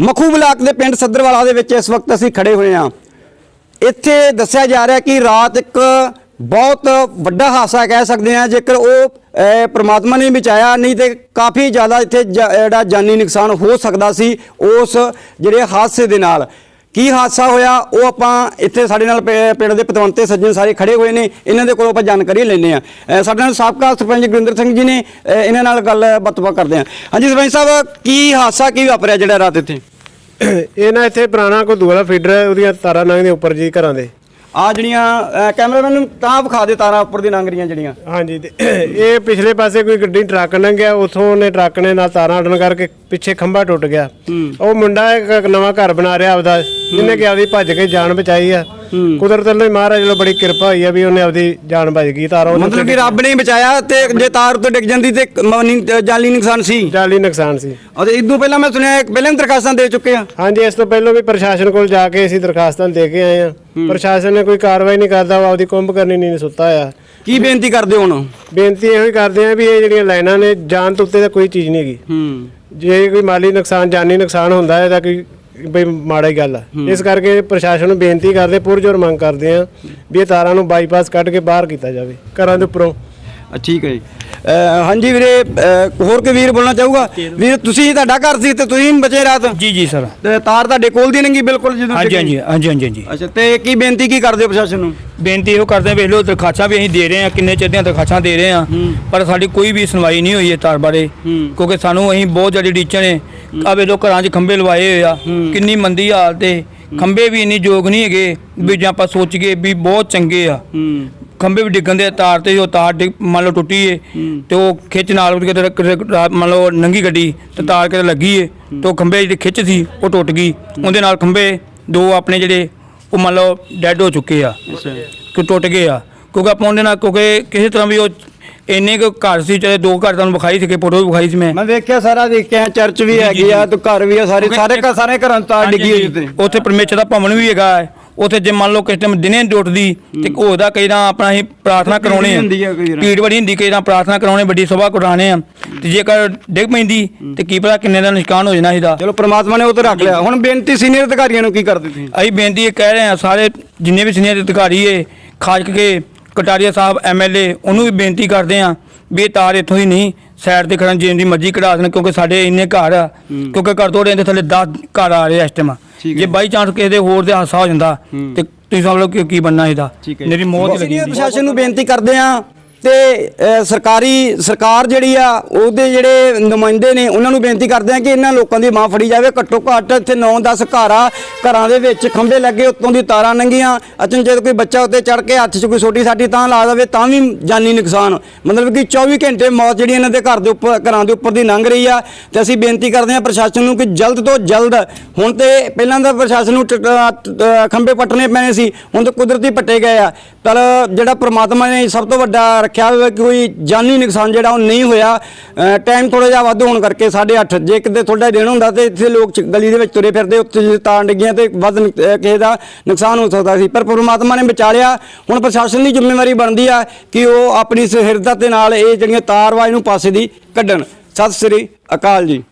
Makhu block ਦੇ ਪਿੰਡ ਸੱਦਰਵਾਲਾ ਦੇ ਵਿੱਚ ਇਸ ਵਕਤ ਅਸੀਂ ਖੜੇ ਹੋਏ ਹਾਂ। ਇੱਥੇ ਦੱਸਿਆ ਜਾ ਰਿਹਾ ਕਿ ਰਾਤ ਇੱਕ ਬਹੁਤ ਵੱਡਾ ਹਾਦਸਾ ਕਹਿ ਸਕਦੇ ਹਾਂ ਜੇਕਰ ਉਹ ਅਹ, ਪ੍ਰਮਾਤਮਾ ਨੇ ਬਚਾਇਆ ਨਹੀਂ ਤੇ ਕਾਫੀ ਜ਼ਿਆਦਾ ਇੱਥੇ ਜ- ਜਿਹੜਾ ਜਾਨੀ ਨੁਕਸਾਨ ਹੋ ਸਕਦਾ ਸੀ ਉਸ ਜਿਹੜੇ ਹਾਦਸੇ ਦੇ ਨਾਲ। ਕੀ ਹਾਦਸਾ ਹੋਇਆ? ਉਹ ਆਪਾਂ ਇੱਥੇ ਸਾਡੇ ਨਾਲ ਪਿੰਡ ਦੇ ਪਤਵੰਤੇ ਸੱਜਣ ਸਾਰੇ ਖੜੇ ਹੋਏ ਨੇ। ਇਹਨਾਂ ਦੇ ਕੋਲੋਂ ਆਪਾਂ ਜਾਣਕਾਰੀ ਲੈਣੇ ਆ ਸਾਡੇ ਨਾਲ ਸਾਬਕਾ ਸਰਪੰਚ ਗੁਰਿੰਦਰ ਸਿੰਘ ਜੀ ਨੇ ਇਹਨਾਂ ਨਾਲ ਗੱਲ ਬਤਵਾ ਕਰਦੇ ਆ ਹਾਂਜੀ, ਸਰਪੰਚ ਸਾਹਿਬ, ਕੀ ਹਾਦਸਾ, ਕੀ ਵਾਪਰਿਆ ਜਿਹੜਾ ਰਾਤ ਇੱਥੇ? ਇਹ ਨਾ ਇੱਥੇ ਪੁਰਾਣਾ ਕੋਈ ਦੂਲਾ ਫੀਡਰ ਹੈ, ਉਹਦੀਆਂ ਤਾਰਾਂ ਲੰਘਦੀਆਂ ਉੱਪਰ ਜੀ ਘਰਾਂ ਦੇ। ਆ ਜਿਹੜੀਆਂ ਕੈਮਰਾਮੈਨ ਨੂੰ ਤਾਂ ਵਿਖਾ ਦੇ ਤਾਰਾਂ ਉੱਪਰ ਦੀ ਲੰਘ ਰਹੀਆਂ ਜਿਹੜੀਆਂ। ਹਾਂਜੀ ਤੇ ਇਹ ਪਿਛਲੇ ਪਾਸੇ ਕੋਈ ਗੱਡੀ ਟਰੱਕ ਲੰਘਿਆ ਉਥੋਂ ਉਹਨੇ ਟਰੱਕ ਨੇ ਨਾਲ ਤਾਰਾਂ ਅੜਨ ਕਰਕੇ ਪਿੱਛੇ ਖੰਭਾ ਟੁੱਟ ਗਿਆ। ਉਹ ਮੁੰਡਾ ਇੱਕ ਨਵਾਂ ਘਰ ਬਣਾ ਰਿਹਾ ਆਪਦਾ ਜਿਹਨੇ ਕਿ ਆਪਦੀ ਭੱਜ ਕੇ ਜਾਨ ਬਚਾਈ ਆ। ਕੁਦਰਤ ਵੱਲੋਂ ਹੀ ਮਹਾਰਾਜ ਵੱਲੋਂ ਬੜੀ ਕਿਰਪਾ ਹੋਈ ਆ ਵੀ ਉਹਨੇ ਆਪਦੀ ਜਾਨ ਬਚ ਗਈ ਤਾਰਾਂ ਉਹਦੇ ਮਤਲਬ ਕਿ ਰੱਬ ਨੇ ਹੀ ਬਚਾਇਆ ਤੇ ਜੇ ਤਾਰ ਉੱਤੇ ਡਿੱਗ ਜਾਂਦੀ ਤੇ ਮਾਨੀ ਜਾਲੀ ਨੁਕਸਾਨ ਸੀ? ਜਾਲੀ ਨੁਕਸਾਨ ਸੀ। ਅਤੇ ਇਦੋਂ ਪਹਿਲਾਂ ਮੈਂ ਸੁਣਿਆ ਇੱਕ ਪਹਿਲਾਂ ਵੀ ਦਰਖਾਸਤਾਂ ਦੇ ਚੁੱਕੇ ਆ। ਹਾਂਜੀ ਇਸ ਤੋਂ ਪਹਿਲਾਂ ਵੀ ਪ੍ਰਸ਼ਾਸਨ ਕੋਲ ਜਾ ਕੇ ਅਸੀਂ ਦਰਖਾਸਤਾਂ ਦੇ ਕੇ ਆਏ ਆ। ਪ੍ਰਸ਼ਾਸਨ ਨੇ ਕੋਈ ਕਾਰਵਾਈ ਨਹੀਂ ਕਰਦਾ ਉਹ ਆਪਦੀ ਕੁੰਭ ਕਰਨੀ ਨਹੀਂ ਸੁੱਤਾ ਆ। ਕੀ ਬੇਨਤੀ ਕਰਦੇ ਹੋ ਹੁਣ? ਬੇਨਤੀ ਇਹੋ ਹੀ ਕਰਦੇ ਆ ਵੀ ਇਹ ਜਿਹੜੀਆਂ ਲਾਈਨਾਂ ਨੇ ਜਾਨ ਤੋਂ ਉੱਤੇ ਤਾਂ ਕੋਈ ਚੀਜ਼ ਨਹੀਂ ਹੈਗੀ। ਹੂੰ। ਜੇ ਕੋਈ ਮਾਲੀ ਨੁਕਸਾਨ ਜਾਨੀ ਨੁਕਸਾਨ ਹੁੰਦਾ ਹੈ ਤਾਂ ਕੋਈ ਬਈ ਮਾੜਾ ਗੱਲ ਆ। ਇਸ ਕਰਕੇ ਪ੍ਰਸ਼ਾਸਨ ਨੂੰ ਬੇਨਤੀ ਕਰਦੇ ਪੁਰਜੋਰ ਮੰਗ ਕਰਦੇ ਆ ਵੀ ਇਹ ਤਾਰਾਂ ਨੂੰ ਬਾਈਪਾਸ ਕੱਢ ਕੇ ਬਾਹਰ ਕੀਤਾ ਜਾਵੇ ਘਰਾਂ ਦੇ ਉੱਪਰੋਂ। ਠੀਕ ਹੈ ਜੀ। ਹਾਂਜੀ ਵੀਰੇ ਅ, ਹੋਰ ਕੋਈ ਵੀਰ ਬੋਲਣਾ ਚਾਹੂਗਾ? ਵੀਰ ਤੁਸੀਂ ਤੁਹਾਡਾ ਘਰ ਸੀ ਤੇ ਤੁਸੀਂ ਬਚੇ ਰਾਤ? ਜੀ ਜੀ ਸਰ। ਤੇ ਤਾਰ ਤੁਹਾਡੇ ਕੋਲ ਦੀ ਨੰਗੀ ਬਿਲਕੁਲ ਜਦੋਂ ਹਾਂਜੀ ਡਿੱਗੀ? ਹਾਂਜੀ ਹਾਂਜੀ ਹਾਂਜੀ ਹਾਂਜੀ। ਅੱਛਾ ਤੇ ਕੀ ਬੇਨਤੀ ਕੀ ਕਰਦੇ ਹੋ ਪ੍ਰਸ਼ਾਸਨ ਨੂੰ? ਬੇਨਤੀ ਇਹੋ ਕਰਦੇ ਵੇਖ ਲਓ ਦਰਖਾਸਤਾਂ ਵੀ ਅਸੀਂ ਦੇ ਰਹੇ ਹਾਂ ਕਿੰਨੇ ਚਿਰ ਦੀਆਂ ਦਰਖਾਸਤਾਂ ਦੇ ਰਹੇ ਹਾਂ। ਪਰ ਸਾਡੀ ਕੋਈ ਵੀ ਸੁਣਵਾਈ ਨਹੀਂ ਹੋਈ ਇਹ ਤਾਰ ਬਾਰੇ। ਕਿਉਂਕਿ ਸਾਨੂੰ ਅਸੀਂ ਬਹੁਤ ਜ਼ਿਆਦਾ ਟੀਚਰ ਨੇ ਆ ਵੇਖ ਘਰਾਂ 'ਚ ਖੰਭੇ ਲਵਾਏ ਹੋਏ ਆ ਕਿੰਨੀ ਮੰਦੀ ਹਾਲਤ ਹੈ। ਖੰਭੇ ਵੀ ਇੰਨੀ ਯੋਗ ਨਹੀਂ ਹੈਗੇ ਵੀ ਜੇ ਆਪਾਂ ਸੋਚੀਏ ਵੀ ਬਹੁਤ ਚੰਗੇ ਆ। ਖੰਭੇ ਵੀ ਡਿੱਗਣ ਦੇ ਤਾਰ ਤੇ ਉਹ ਤਾਰ ਡਿੱਗ ਮੰਨ ਲਓ ਟੁੱਟੀ ਏ ਤੇ ਉਹ ਖਿੱਚ ਨਾਲ ਉਹਦੇ ਕਿਤੇ ਕਿਤੇ ਰਾ- ਮੰਨ ਲਓ ਨੰਗੀ ਗੱਡੀ ਤੇ ਤਾਰ ਕਿਤੇ ਲੱਗੀ ਏ ਤੇ ਉਹ ਖੰਭੇ ਜਿਹੜੀ ਖਿੱਚ ਸੀ ਉਹ ਟੁੱਟ ਗਈ। ਉਹਦੇ ਨਾਲ ਖੰਭੇ ਦੋ ਆਪਣੇ ਜਿਹੜੇ ਉਹ ਮੰਨ ਲਓ ਡੈੱਡ ਹੋ ਚੁੱਕੇ ਆ। ਅੱਛਾ। ਕਿ ਟੁੱਟ ਗਏ ਆ। ਕਿਉਂਕਿ ਆਪਾਂ ਉਹਦੇ ਨਾਲ ਕਿਉਂਕਿ ਕਿਸੇ ਤਰ੍ਹਾਂ ਵੀ ਉਹ ਇੰਨੇ ਕੁ ਘਰ ਸੀ ਚਾਹੇ ਦੋ ਘਰ ਤੁਹਾਨੂੰ ਵਿਖਾਈ ਸੀ ਕਿ ਫੋਟੋ ਵਿਖਾਈ ਸੀ ਮੈਂ। ਮੈਂ ਵੇਖਿਆ ਸਾਰਾ ਦੇਖਿਆ ਚਰਚ ਵੀ ਹੈਗੀ ਆ ਤੇ ਘਰ ਵੀ ਆ ਸਾਰੇ ਸਾਰੇ ਘਰ- ਸਾਰੇ ਘਰਾਂ ਤਾਰ ਡਿੱਗੀ ਹੋਈ ਉੱਤੇ। ਉੱਥੇ ਪਰਮੇਸ਼ਰ ਦਾ ਭਵਨ ਵੀ ਹੈਗਾ ਹੈ। ਉੱਥੇ ਜੇ ਮੰਨ ਲਓ ਕਿਸੇ ਟਾਈਮ ਦਿਨੇ ਟੁੱਟਦੀ ਤੇ ਉਹਦਾ ਕਈ ਨਾ ਆਪਣਾ ਹੀ ਪ੍ਰਾਰਥਨਾ ਭੀੜ ਕਰਾਉਣੇ ਆ। ਹੁੰਦੀ ਆ ਕਈ ਵਾਰ। ਭੀੜ ਬੜੀ ਹੁੰਦੀ ਕਈ ਨਾ ਪ੍ਰਾਰਥਨਾ ਕਰਾਉਣੇ ਵੱਡੀ ਸਭਾ ਕਰਾਉਣੇ ਆ। ਤੇ ਜੇਕਰ ਡਿੱਗ ਪੈਂਦੀ ਤੇ ਕੀ ਪਤਾ ਕਿੰਨੇ ਦਾ ਨਿਸ਼ਕਾਨ ਹੋ ਜਾਣਾ ਇਹਦਾ ਚਲੋ ਪ੍ਰਮਾਤਮਾ ਨੇ ਉਹ ਤੇ ਰੱਖ ਲਿਆ। ਹੁਣ ਬੇਨਤੀ ਸੀਨੀਅਰ ਅਧਿਕਾਰੀਆਂ ਨੂੰ ਕੀ ਕਰਦੇ ਤੁਸੀਂ ਅਸੀਂ ਬੇਨਤੀ ਇਹ ਕਹਿ ਰਹੇ ਹਾਂ ਸਾਰੇ ਜਿੰਨੇ ਵੀ ਸੀਨੀਅਰ ਅਧਿਕਾਰੀ ਏ ਖਾਸ ਕਰਕੇ ਕਟਾਰੀਆ ਸਾਹਿਬ ਐਮਐਲਏ ਉਹਨੂੰ ਵੀ ਬੇਨਤੀ ਕਰਦੇ ਹਾਂ ਵੀ ਇਹ ਤਾਰ ਇੱਥੋਂ ਹੀ ਨਹੀਂ ਸਾਈਡ ਤੇ ਖੜਨ ਜਿੰਨੀ ਮਰਜ਼ੀ ਕਢਾ ਦੇਣ ਕਿਉਂਕਿ ਸਾਡੇ ਇੰਨੇ ਘਰ ਆ ਕਿਉਂਕਿ ਘਰ ਤੋਂ ਦੇ ਥੱਲੇ 10 ਘਰ ਆ ਰਹੇ ਆ ਇਸ ਟਾਈਮ। ਜੇ ਬਾਈ ਚਾਂਸ ਕਿਸੇ ਦੇ ਹੋਰ ਦੇ ਹਾਦਸਾ ਹੋ ਜਾਂਦਾ ਤੇ ਤੁਸੀਂ ਸਮਝ ਲਓ ਕਿ ਕੀ ਬੰਨਾ ਇਹਦਾ। ਮੇਰੀ ਮੌਤ ਲੱਗੀ। ਪ੍ਰਸ਼ਾਸਨ ਨੂੰ ਬੇਨਤੀ ਕਰਦੇ ਆ ਤੇ ਸਰਕਾਰੀ, ਸਰਕਾਰ ਜਿਹੜੀ ਆ, ਉਹਦੇ ਜਿਹੜੇ ਨੁਮਾਇੰਦੇ ਨੇ, ਉਹਨਾਂ ਨੂੰ ਬੇਨਤੀ ਕਰਦੇ ਆ ਕਿ ਇਹਨਾਂ ਲੋਕਾਂ ਦੀ ਮਾਂ ਫੜੀ ਜਾਵੇ। ਘੱਟੋ ਘੱਟ ਇੱਥੇ 9-10 ਘਰ ਆ, ਘਰਾਂ ਦੇ ਵਿੱਚ ਖੰਭੇ ਲੱਗੇ, ਉੱਤੋਂ ਦੀ ਤਾਰਾਂ ਨੰਗੀਆਂ। ਅਚਨ ਜੇ ਕੋਈ ਬੱਚਾ ਉੱਤੇ ਚੜ ਕੇ ਹੱਥ 'ਚ ਕੋਈ ਛੋਟੀ ਸਾਟੀ ਤਾਂ ਲਾ ਦੇਵੇ, ਤਾਂ ਵੀ ਜਾਨੀ ਨੁਕਸਾਨ। ਮਤਲਬ ਕਿ 24 ਘੰਟੇ ਮੌਤ ਜਿਹੜੀ ਇਹਨਾਂ ਦੇ ਘਰ ਦੇ ਉੱਪਰ, ਘਰਾਂ ਦੇ ਉੱਪਰ ਦੀ ਲੰਘ ਰਹੀ ਆ। ਤੇ ਅਸੀਂ ਬੇਨਤੀ ਕਰਦੇ ਆ ਪ੍ਰਸ਼ਾਸਨ ਨੂੰ ਕਿ ਜਲਦ ਤੋਂ ਜਲਦ, ਹੁਣ ਤੇ ਪਹਿਲਾਂ ਤਾਂ ਪ੍ਰਸ਼ਾਸਨ ਨੂੰ ਟ- ਖੰਭੇ ਪੱਟਣੇ ਪੈਣੇ ਸੀ, ਹੁਣ ਤਾਂ ਕੁਦਰਤੀ ਪੱਟੇ ਗਏ ਆ। ਪਰ ਜਿਹੜਾ ਪ੍ਰਮਾਤਮਾ ਨੇ ਸਭ ਤੋਂ ਵੱਡਾ ਰੱਖਿਆ ਹੋਵੇ ਕਿ ਕੋਈ ਜਾਨੀ ਨੁਕਸਾਨ ਜਿਹੜਾ ਉਹ ਨਹੀਂ ਹੋਇਆ। ਟਾਈਮ ਥੋੜਾ ਜਿਹਾ ਵੱਧ ਹੋਣ ਕਰਕੇ 8:30 ਜੇ ਕਿਤੇ ਥੋੜਾ ਦਿਨ ਹੁੰਦਾ ਤੇ ਇੱਥੇ ਲੋਕ ਚ- ਗਲੀ ਦੇ ਵਿੱਚ ਤੁਰੇ ਫਿਰਦੇ ਉੱਤੇ ਜੇ ਤਾਰ ਡਿੱਗੀਆਂ ਤੇ ਵੱਧ ਨੁਕ- ਕਿਸੇ ਦਾ ਨੁਕਸਾਨ ਹੋ ਸਕਦਾ ਸੀ। ਪਰ ਪ੍ਰਮਾਤਮਾ ਨੇ ਬਚਾ ਲਿਆ ਹੁਣ ਪ੍ਰਸ਼ਾਸਨ ਦੀ ਜ਼ਿੰਮੇਵਾਰੀ ਬਣਦੀ ਆ ਕਿ ਉਹ ਆਪਣੀ ਸਹਿਰਦਤ ਦੇ ਨਾਲ ਇਹ ਜਿਹੜੀਆਂ ਤਾਰਵਾਜ ਨੂੰ ਪਾਸੇ ਦੀ ਕੱਢਣ। ਸਤਿ ਸ੍ਰੀ ਅਕਾਲ ਜੀ।